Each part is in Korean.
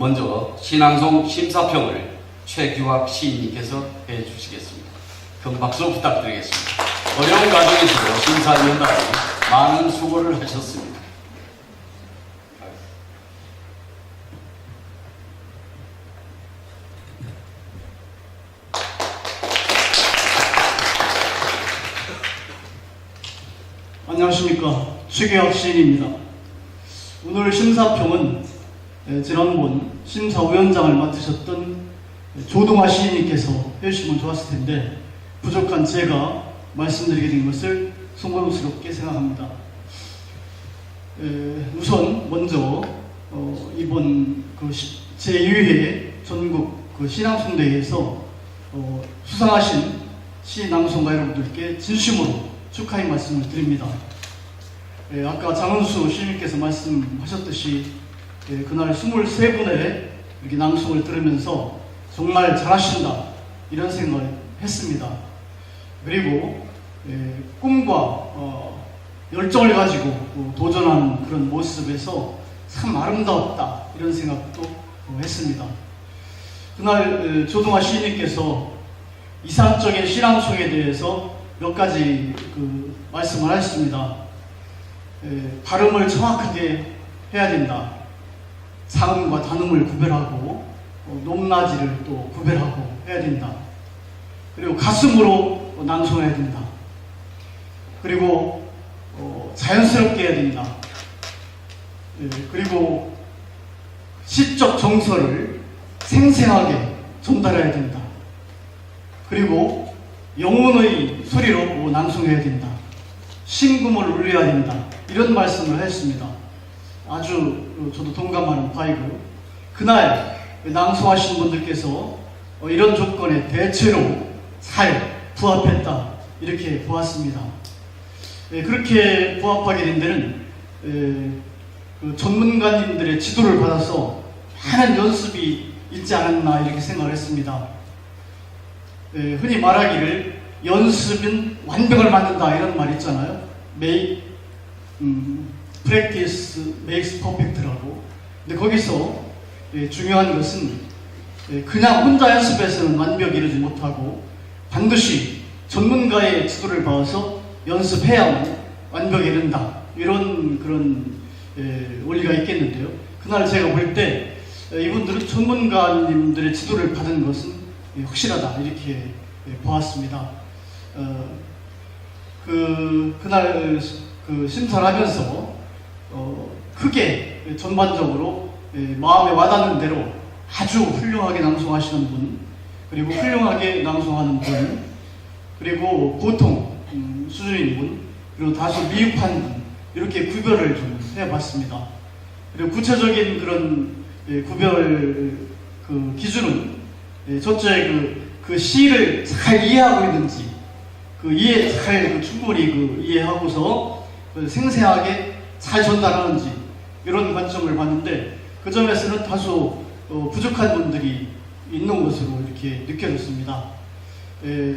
먼저 신앙송 심사평을 최규학 시인님께서 해주시겠습니다. 큰 박수 부탁드리겠습니다. 어려운 과정에서도 심사위원단이 많은 수고를 하셨습니다. 안녕하십니까 최계혁 시인입니다. 오늘 심사평은 에, 지난번 심사위원장을 맡으셨던 조동아 시인님께서 해주시면 좋았을 텐데 부족한 제가 말씀드리게 된 것을 송구스럽게 생각합니다. 에, 우선 먼저 어, 이번 그 시- 제2회 전국 그 신앙송대회에서 어, 수상하신 시낭송가 여러분들께 진심으로 축하의 말씀을 드립니다. 예, 아까 장은수 시인님께서 말씀하셨듯이 예, 그날 23분의 이렇게 낭송을 들으면서 정말 잘하신다 이런 생각을 했습니다. 그리고 예, 꿈과 어, 열정을 가지고 어, 도전하는 그런 모습에서 참 아름다웠다 이런 생각도 어, 했습니다. 그날 에, 조동아 시인님께서 이상적인 신앙송에 대해서 몇 가지 그 말씀을 하셨습니다. 에, 발음을 정확하게 해야 된다. 상음과 단음을 구별하고 어, 높낮이를 또 구별하고 해야 된다. 그리고 가슴으로 어, 낭송해야 된다. 그리고 어, 자연스럽게 해야 된다. 에, 그리고 시적 정서를 생생하게 전달해야 된다. 그리고 영혼의 소리로 뭐 낭송해야 된다. 신금을 울려야 된다. 이런 말씀을 했습니다. 아주 어, 저도 동감하는 바이고요. 그날 낭송하신 분들께서 어, 이런 조건에 대체로 잘 부합했다. 이렇게 보았습니다. 예, 그렇게 부합하게 된 데는 에, 그 전문가님들의 지도를 받아서 많은 연습이 있지 않았나 이렇게 생각을 했습니다. 에, 흔히 말하기를 연습은 완벽을 만든다 이런 말 있잖아요. Make, 음, practice makes perfect라고. 근데 거기서 예, 중요한 것은 예, 그냥 혼자 연습해서는 완벽히 이루지 못하고 반드시 전문가의 지도를 받아서 연습해야만 완벽히 이른다. 이런 그런 예, 원리가 있겠는데요. 그날 제가 볼 때 이분들은 전문가님들의 지도를 받은 것은 예, 확실하다 이렇게 예, 보았습니다. 어, 그 그날 그 심사를 하면서 어, 크게 전반적으로 예, 마음에 와닿는 대로 아주 훌륭하게 낭송하시는 분 그리고 훌륭하게 낭송하는 분 그리고 보통 음, 수준인 분 그리고 다소 미흡한 분 이렇게 구별을 좀 해봤습니다. 그리고 구체적인 그런 예, 구별 그 기준은 예, 첫째 그, 그 시를 잘 이해하고 있는지 그 이해 잘그 충분히 그 이해하고서 그 생생하게 잘 전달하는지 이런 관점을 봤는데 그 점에서는 다소 어, 부족한 분들이 있는 것으로 이렇게 느껴졌습니다. 에,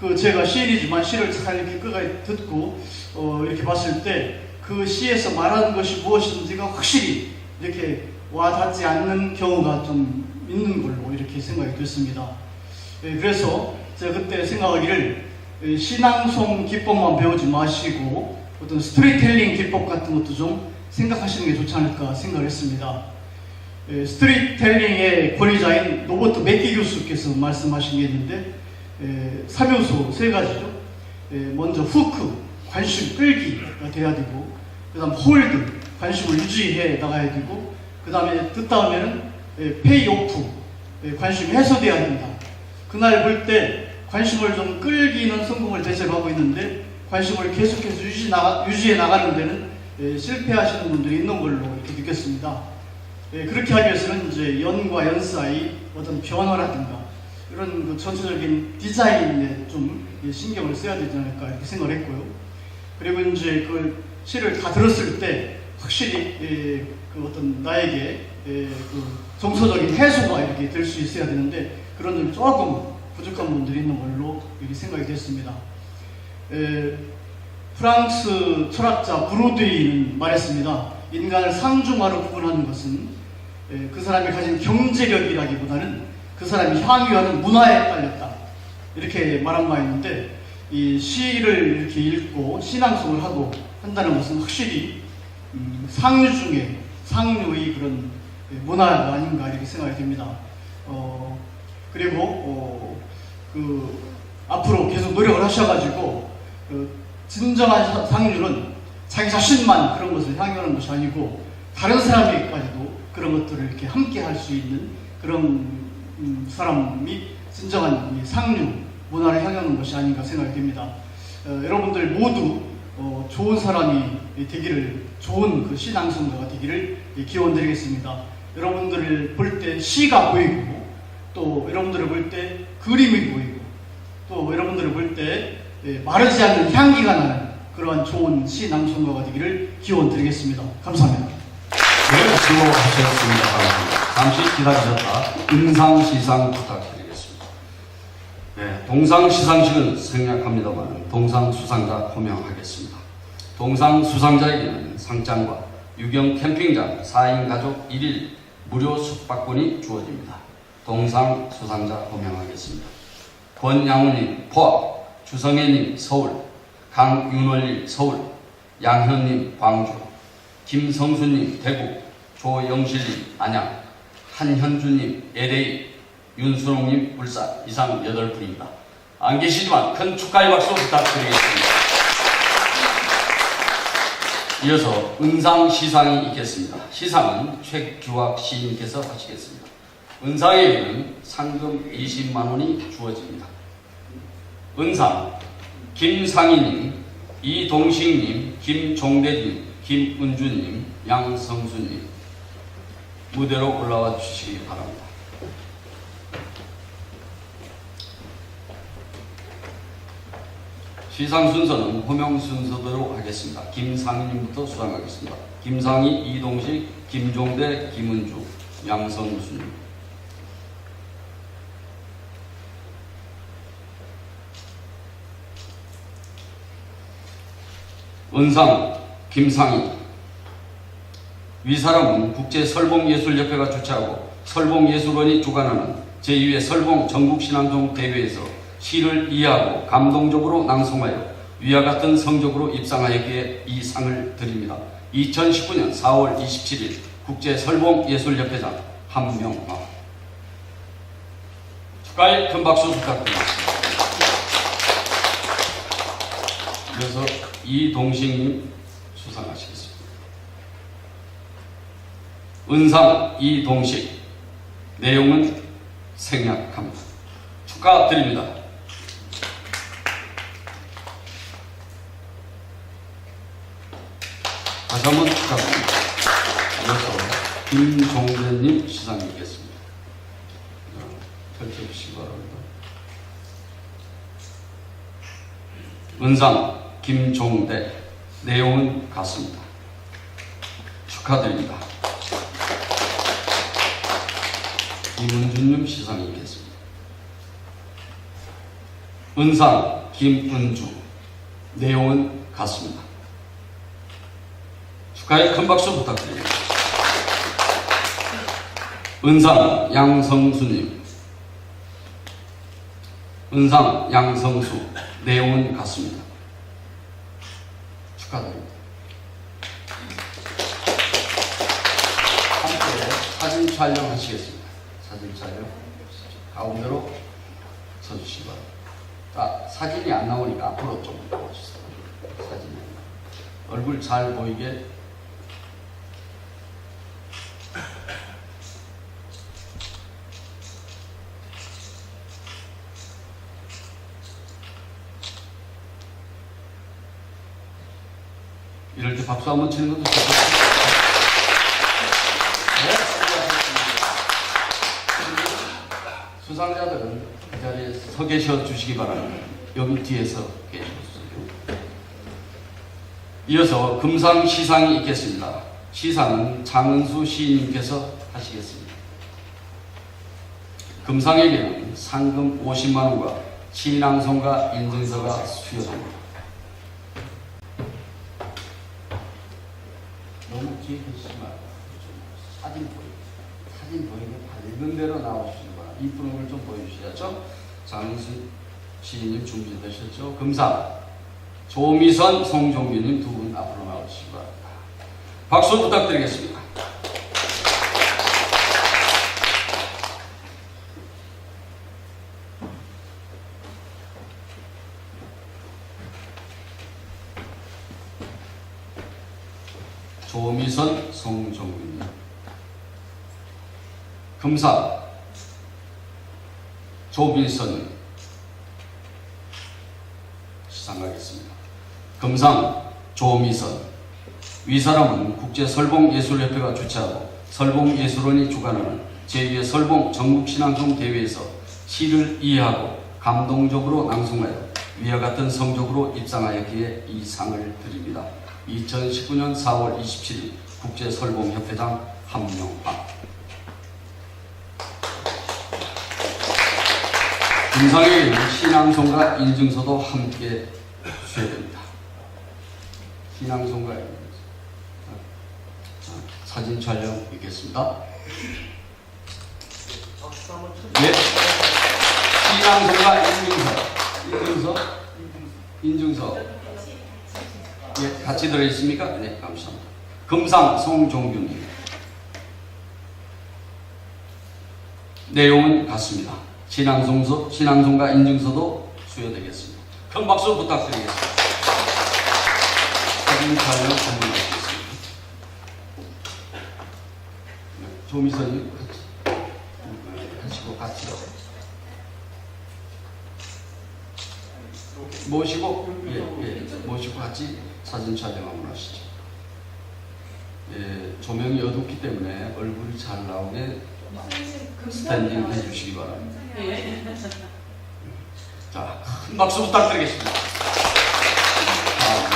그 제가 시인이지만 시를 잘 이렇게 끝까지 듣고 어, 이렇게 봤을 때 그 시에서 말하는 것이 무엇인지가 확실히 이렇게 와닿지 않는 경우가 좀 있는 걸로 이렇게 생각이 됐습니다. 예, 그래서 제가 그때 생각하기를 예, 신앙송 기법만 배우지 마시고 어떤 스토리텔링 기법 같은 것도 좀 생각하시는 게 좋지 않을까 생각을 했습니다. 예, 스토리텔링의 권위자인 로버트 맥기 교수께서 말씀하신 게 있는데 예, 3요소 세 가지죠. 예, 먼저 후크, 관심 끌기가 돼야 되고 그 다음 홀드, 관심을 유지해 나가야 되고 그 다음에 듣다음에는 예, 페이 오프, 예, 관심이 해소돼야 된다. 그날 볼 때 관심을 좀 끌기는 성공을 대체하고 있는데 관심을 계속해서 유지 나가, 유지해 나가는 데는 예, 실패하시는 분들이 있는 걸로 이렇게 느꼈습니다. 예, 그렇게 하기 위해서는 이제 연과 연 사이 어떤 변화라든가 이런 그 전체적인 디자인에 좀 예, 신경을 써야 되지 않을까 이렇게 생각을 했고요. 그리고 이제 그 시를 다 들었을 때 확실히 예, 그 어떤 나에게 예, 그 정서적인 해소가 이렇게 될 수 있어야 되는데 그런 점이 조금 부족한 분들이 있는 걸로 이렇게 생각이 됐습니다. 에, 프랑스 철학자 브로드이는 말했습니다. 인간을 상중하로 구분하는 것은 에, 그 사람이 가진 경제력이라기보다는 그 사람이 향유하는 문화에 딸렸다. 이렇게 말한 바 있는데 이 시를 이렇게 읽고 신앙송을 하고 한다는 것은 확실히 음, 상류 중에 상류의 그런 문화가 아닌가 이렇게 생각이 됩니다. 어, 그리고 어, 그 앞으로 계속 노력을 하셔가지고 그 진정한 사- 상류는 자기 자신만 그런 것을 향유하는 것이 아니고 다른 사람에게까지도 그런 것들을 이렇게 함께 할 수 있는 그런 음, 사람이 진정한 이 상류 문화를 향하는 것이 아닌가 생각이 됩니다. 어, 여러분들 모두 어, 좋은 사람이 되기를 좋은 그 신앙성가가 되기를 기원드리겠습니다. 여러분들을 볼 때 시가 보이고 또 여러분들을 볼 때 그림이 보이고 또 여러분들을 볼때 마르지 않는 향기가 나는 그러한 좋은 시낭송가가 되기를 기원 드리겠습니다. 감사합니다. 네, 수고하셨습니다. 반갑습니다. 잠시 기다리셨다. 임상시상 부탁드리겠습니다. 네, 동상시상식은 생략합니다만 동상수상자 호명하겠습니다. 동상수상자에게는 상장과 유경 캠핑장 4인 가족 1일 무료 숙박권이 주어집니다. 동상수상자 호명하겠습니다. 권양우님 포항, 주성애님 서울, 강윤월님 서울, 양현님 광주, 김성수님 대구, 조영실님 안양, 한현주님 LA, 윤순홍님 울산 이상 8분입니다. 안 계시지만 큰 축하의 박수 부탁드리겠습니다. 이어서 은상 시상이 있겠습니다. 시상은 최규학 시인께서 하시겠습니다. 은상에게는 상금 20만 원이 주어집니다. 은상 김상희님, 이동식님, 김종대님, 김은주님, 양성수님 무대로 올라와 주시기 바랍니다. 시상 순서는 호명 순서대로 하겠습니다. 김상희님부터 수상하겠습니다. 김상희, 이동식, 김종대, 김은주, 양성수님. 은상 김상희 위사람은 국제설봉예술협회가 주최하고 설봉예술원이 주관하는 제2회 설봉 전국신앙종 대회에서 시를 이해하고 감동적으로 낭송하여 위와 같은 성적으로 입상하였기에 이 상을 드립니다. 2019년 4월 27일 국제설봉예술협회장 한명화 축하의 큰 박수 부탁드립니다. 그래서 이동식님 수상하시겠습니다. 은상 이동식 내용은 생략합니다. 축하드립니다. 다시 한번 축하드립니다. 이어서 김종대님 시상이겠습니다. 펼쳐주시기 바랍니다. 은상 김종대 내용은 같습니다. 축하드립니다. 김은주님 시상이 있겠습니다. 은상 김은주 내용은 같습니다. 축하의 큰 박수 부탁드립니다. 은상 양성수님 은상 양성수 내용은 같습니다. 축하드립니다. 함께 사진 촬영하시겠습니다. 사진 촬영 가운데로 서주시기 바랍니다. 자, 사진이 안 나오니까 앞으로 좀 나와주세요. 사진이 얼굴 잘 보이게 이럴 때 박수 한번 치는 것도 좋겠습니다. 네. 수상자들은 그 자리에 서 계셔 주시기 바랍니다. 여기 뒤에서 계셔주세요. 이어서 금상 시상이 있겠습니다. 시상은 장은수 시인님께서 하시겠습니다. 금상에게는 상금 50만 원과 신앙송가 인증서가 수여됩니다. 너무 뒤에 계시지 말고 좀 사진 보여주세요. 있는 대로 나와주시기 바랍니다. 이 프로그램을 좀 보여주셔야죠. 장수 시인님 준비되셨죠? 금상, 조미선, 송종규님 두 분 앞으로 나와주시기 바랍니다. 박수 부탁드리겠습니다. 조미선, 송종규님. 금상, 조민선 시상 가겠습니다. 금상 조미선 위 사람은 국제설봉예술협회가 주최하고 설봉예술원이 주관하는 제2회 설봉 전국신앙송 대회에서 시를 이해하고 감동적으로 낭송하여 위와 같은 성적으로 입상하였기에 이 상을 드립니다. 2019년 4월 27일 국제설봉협회장 한명박 금상에게는 신앙송과 인증서도 함께 수여됩니다. 신앙송과 인증서. 자, 사진 촬영 있겠습니다. 네. 신앙송과 인증서. 인증서. 인증서. 예, 같이 들어있습니까? 네, 감사합니다. 금상 송종규님. 내용은 같습니다. 신앙송서, 신앙송과 인증서도 수여되겠습니다. 큰 박수 부탁드리겠습니다. 사진 촬영. 네, 조미선님 같이 네, 하시고 같이 모시고 예, 예, 모시고 같이 사진 촬영 한번 하시죠. 예, 조명이 어둡기 때문에 얼굴이 잘 나오게 스탠딩 해주시기 바랍니다. 자, 큰 박수 부탁드리겠습니다. 아,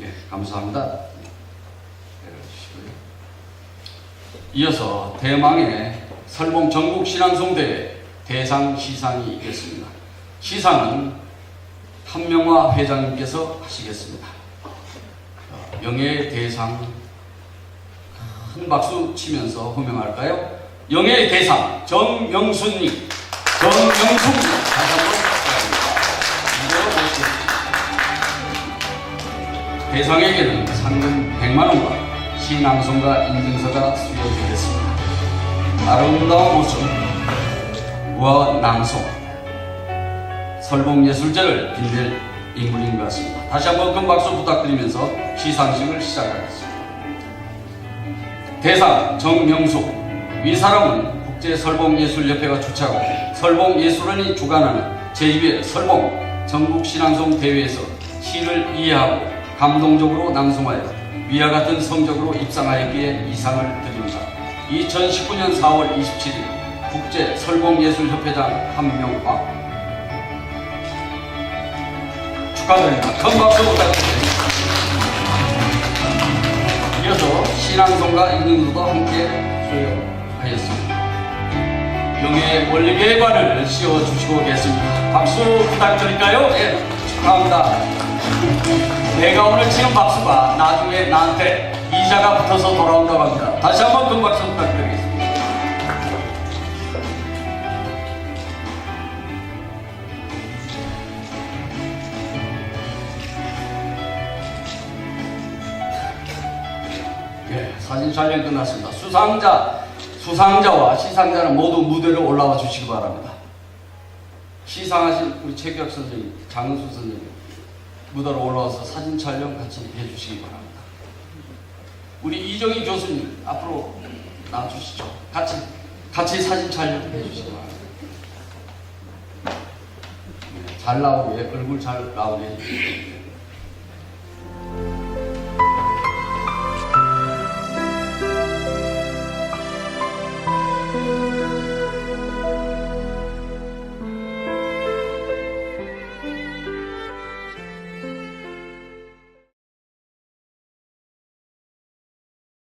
예, 감사합니다. 내려주시고요. 이어서 대망의 설봉 전국 신앙송대회 대상 시상이 있겠습니다. 시상은 한명화 회장님께서 하시겠습니다. 자, 명예의 대상 큰 박수 치면서 호명할까요? 영예의 대상 정명순님, 정명순님 다시 한번 축하드립니다. 대상에게는 상금 100만 원과 신앙송과 인증서가 수여되겠습니다. 아름다운 모습, 우아 낭송, 설봉예술제를 빛낼 인물인 것 같습니다. 다시 한번 큰 박수 부탁드리면서 시상식을 시작하겠습니다. 대상 정명숙 위사람은 국제설봉예술협회가 주최하고 설봉예술원이 주관하는 제2회 설봉 전국신앙송 대회에서 시를 이해하고 감동적으로 낭송하여 위와 같은 성적으로 입상하였기에 이 상을 드립니다. 2019년 4월 27일 국제 설봉예술협회장 한명박 축하드립니다. 큰 박수 부탁드립니다. 이어서 신앙송과 인증서도 함께 수여하였습니다. 영예의 원리계관을 씌워주시고 계십니다. 박수 부탁드릴까요? 예, 축하합니다. 내가 오늘 치는 박수가 나중에 나한테 이자가 붙어서 돌아온다고 합니다. 다시 한번 큰 박수 부탁드리겠습니다. 사진 촬영 끝났습니다. 수상자, 수상자와 시상자는 모두 무대로 올라와 주시기 바랍니다. 시상하신 우리 최기혁 선생님, 장은수 선생님 무대로 올라와서 사진 촬영 같이 해주시기 바랍니다. 우리 이정희 교수님 앞으로 나와주시죠. 같이 같이 사진 촬영 해주시기 바랍니다. 네, 잘 나오게 얼굴 잘 나오게 해주시기 바랍니다.